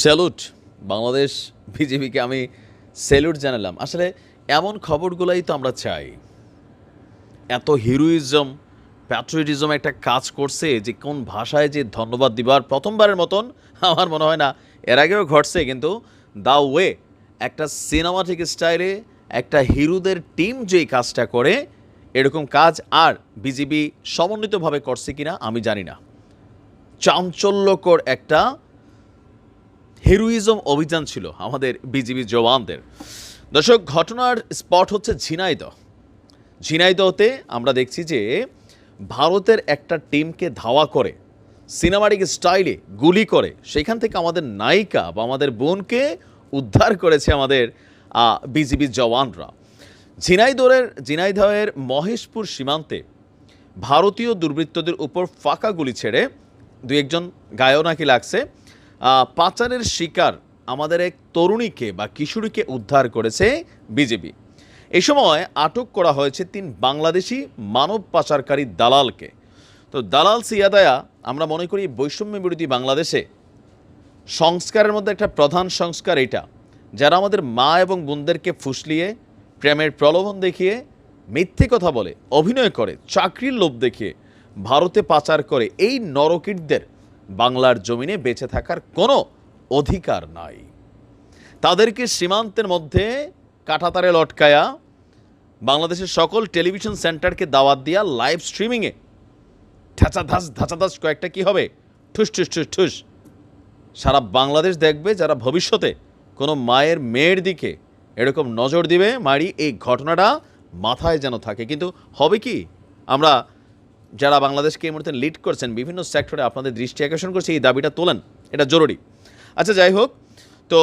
Salute, Bangladesh বিজেপিকে আমি salute জানালাম। আসলে এমন খবরগুলোই তো আমরা চাই। এত হিরোইজম, প্যাট্রিয়টিজম একটা কাজ করছে যে কোন ভাষায় যে ধন্যবাদ দিবার প্রথমবারের মতন আমার মনে হয় না, এর আগেও ঘটছে কিন্তু দা ওয়ে একটা সিনেমাটিক স্টাইলে একটা হিরোদের টিম যেই কাজটা করে, এরকম কাজ আর বিজিবি সমন্বিতভাবে করছে কিনা আমি জানি না। চাঞ্চল্যকর একটা হিরোইজম অভিযান ছিল আমাদের বিজিবি জওয়ানদের। দর্শক, ঘটনার স্পট হচ্ছে ঝিনাইদহ। ঝিনাইদহতে আমরা দেখছি যে ভারতের একটা টিমকে ধাওয়া করে, সিনেমাটিক স্টাইলে গুলি করে, সেখান থেকে আমাদের নায়িকা বা আমাদের বোনকে উদ্ধার করেছে আমাদের বিজিবি জওয়ানরা। ঝিনাইদহের ঝিনাইদহের মহেশপুর সীমান্তে ভারতীয় দুর্বৃত্তদের উপর ফাঁকা গুলি ছেড়ে দু একজন গায়েও নাকি লাগছে। পাচারের শিকার আমাদের এক তরুণীকে বা কিশোরীকে উদ্ধার করেছে বিজেপি। এ সময় আটক করা হয়েছে তিন বাংলাদেশি মানব পাচারকারী দালালকে। তো দালাল সিয়াদায়া, আমরা মনে করি বৈষম্য বিরোধী বাংলাদেশে। সংস্কারের মধ্যে একটা প্রধান সংস্কার এটা, যারা আমাদের মা এবং বোনদেরকে ফুসলিয়ে, প্রেমের প্রলোভন দেখিয়ে, মিথ্যে কথা বলে, অভিনয় করে, চাকরির লোভ দেখিয়ে, ভারতে পাচার করে এই নরকিটদের বাংলার জমিনে বেঁচে থাকার কোনো অধিকার নাই। তাদেরকে সীমান্তের মধ্যে কাঁটাতারে লটকায়া বাংলাদেশের সকল টেলিভিশন সেন্টারকে দাওয়াত দিয়া লাইভ স্ট্রিমিংয়ে ধাঁচা ধাস ধাঁচা ধাস কয়েকটা কি হবে? ঠুস ঠুস ঠুস ঠুস। সারা বাংলাদেশ দেখবে যারা ভবিষ্যতে কোনো মায়ের মেয়ের দিকে এরকম নজর দিবে, মারি, এই ঘটনাটা মাথায় যেন থাকে। কিন্তু হবে কি? আমরা যারা বাংলাদেশকে এই মুহূর্তে লিড করছেন, বিভিন্ন সেক্টরে আপনাদের দৃষ্টি আকর্ষণ করছে, এই দাবিটা তোলেন। এটা জরুরি। আচ্ছা যাই হোক, তো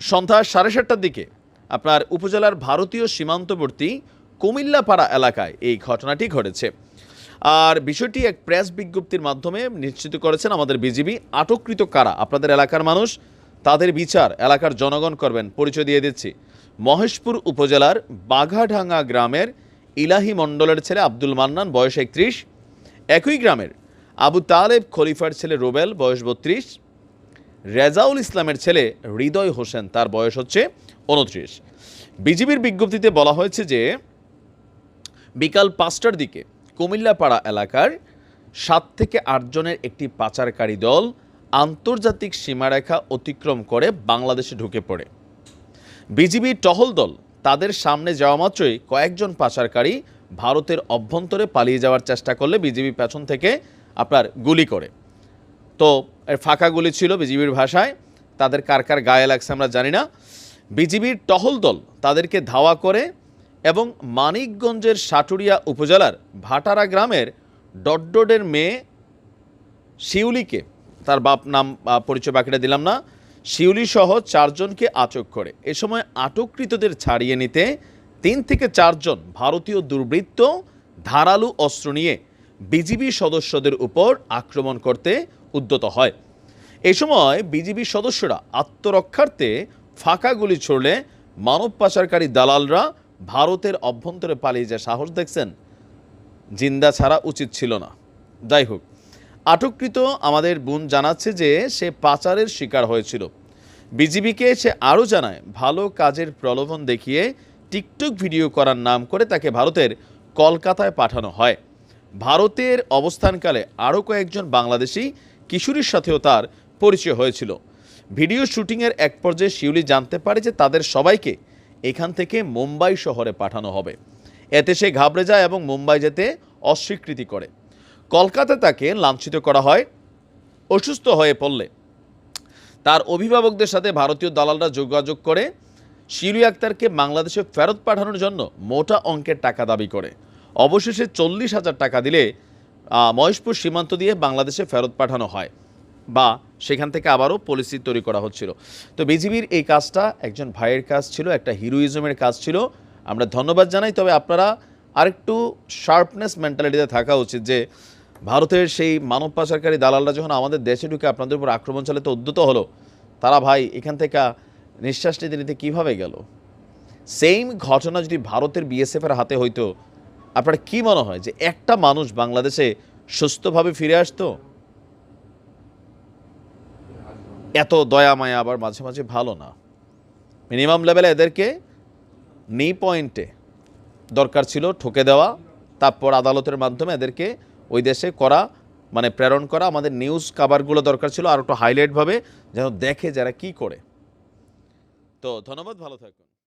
সন্ধ্যা সাড়ে সাতটার দিকে আপনার উপজেলার ভারতীয় সীমান্তবর্তী কুমিল্লাপাড়া এলাকায় এই ঘটনাটি ঘটেছে। আর বিষয়টি এক প্রেস বিজ্ঞপ্তির মাধ্যমে নিশ্চিত করেছেন আমাদের বিজিবি। আটককৃত কারা? আপনাদের এলাকার মানুষ, তাদের বিচার এলাকার জনগণ করবেন। পরিচয় দিয়ে দিচ্ছি। মহেশপুর উপজেলার বাঘাঢাঙ্গা গ্রামের ইলাহি মণ্ডলের ছেলে আব্দুল মান্নান, বয়স একত্রিশ। একই গ্রামের আবু তালেব খলিফার ছেলে রোবেল, বয়স বত্রিশ। রেজাউল ইসলামের ছেলে হৃদয় হোসেন, তার বয়স হচ্ছে উনত্রিশ বিজিবির বিজ্ঞপ্তিতে বলা হয়েছে যে, বিকাল পাঁচটার দিকে কুমিল্লাপাড়া এলাকার সাত থেকে আটজনের একটি পাচারকারী দল আন্তর্জাতিক সীমারেখা অতিক্রম করে বাংলাদেশে ঢুকে পড়ে। বিজিবি টহল দল তাদের সামনে যাওয়া মাত্রই কয়েকজন পাচারকারী ভারতের অভ্যন্তরে পালিয়ে যাওয়ার চেষ্টা করলে বিজিবি পেছন থেকে আপনার গুলি করে। তো এর ফাঁকা গুলি ছিল বিজিবির ভাষায়, তাদের কার কার গায়ে লাগছে আমরা জানি না। বিজিবির টহল দল তাদেরকে ধাওয়া করে এবং মানিকগঞ্জের সাটুরিয়া উপজেলার ভাটারা গ্রামের ডডডোডের মেয়ে শিউলিকে, তার বাপ নাম পরিচয় বাকিটা দিলাম না, শিউলি সহ চারজনকে আটক করে। এ সময় আটককৃতদের ছাড়িয়ে নিতে তিন থেকে চারজন ভারতীয় দুর্বৃত্ত ধারালো অস্ত্র নিয়ে বিজিবি সদস্যদের উপর আক্রমণ করতে উদ্যত হয়। এ সময় বিজিবি সদস্যরা আত্মরক্ষার্থে ফাঁকা গুলি ছড়লে মানব পাচারকারী দালালরা ভারতের অভ্যন্তরে পালিয়ে যায় সাহস দেখছেন। জিন্দা ছাড়া উচিত ছিল না। যাই হোক, আটককৃত আমাদের বোন জানাচ্ছে যে সে পাচারের শিকার হয়েছিল। বিজিবিকে সে আরও জানায়, ভালো কাজের প্রলোভন দেখিয়ে টিকটক ভিডিও করার নাম করে তাকে ভারতের কলকাতায় পাঠানো হয়। ভারতের অবস্থানকালে আরও কয়েকজন বাংলাদেশি কিশোরীর সাথেও তার পরিচয় হয়েছিল। ভিডিও শুটিংয়ের এক পর্যায়ে শিউলি জানতে পারে যে তাদের সবাইকে এখান থেকে মুম্বাই শহরে পাঠানো হবে। এতে সে ঘাবড়ে যায় এবং মুম্বাই যেতে অস্বীকৃতি করে। কলকাতায় তাকে লাঞ্ছিত করা হয়, অসুস্থ হয়ে পড়লে। তার অভিভাবকদের সাথে ভারতীয় দালালরা যোগাযোগ করে শিরু আক্তারকে বাংলাদেশে ফেরত পাঠানোর জন্য মোটা অঙ্কের টাকা দাবি করে। অবশেষে চল্লিশ হাজার টাকা দিলে মহেশপুর সীমান্ত দিয়ে বাংলাদেশে ফেরত পাঠানো হয় বা সেখান থেকে আবারও পলিসি তৈরি করা হচ্ছিল। তো বিজিবির এই কাজটা একজন ভাইয়ের কাজ ছিল, একটা হিরোইজমের কাজ ছিল। আমরা ধন্যবাদ জানাই, তবে আপনারা আরেকটু শার্পনেস মেন্টালিটিতে থাকা উচিত যে, ভারতের সেই মানব পাচারকারী দালালরা যখন আমাদের দেশে ঢুকে আপনাদের উপর আক্রমণ চালাতে উদ্যত হলো, তারা ভাই এখান থেকে নিঃশ্বাস নিতে নিতে কীভাবে গেল? সেম ঘটনা যদি ভারতের বিএসএফের হাতে হইতো, আপনার কি মনে হয় যে একটা মানুষ বাংলাদেশে সুস্থভাবে ফিরে আসতো? এত দয়া মায়া আবার মাঝে মাঝে ভালো না। মিনিমাম লেভেলে এদেরকে নি পয়েন্টে দরকার ছিল ঠকে দেওয়া, তারপর আদালতের মাধ্যমে এদেরকে ওই দেশে করা মানে প্রেরণ করা। আমাদের নিউজ কাভারগুলো দরকার ছিল আর একটু হাইলাইটভাবে যেন দেখে যারা কি করে। তো ধন্যবাদ ভালো থাকুন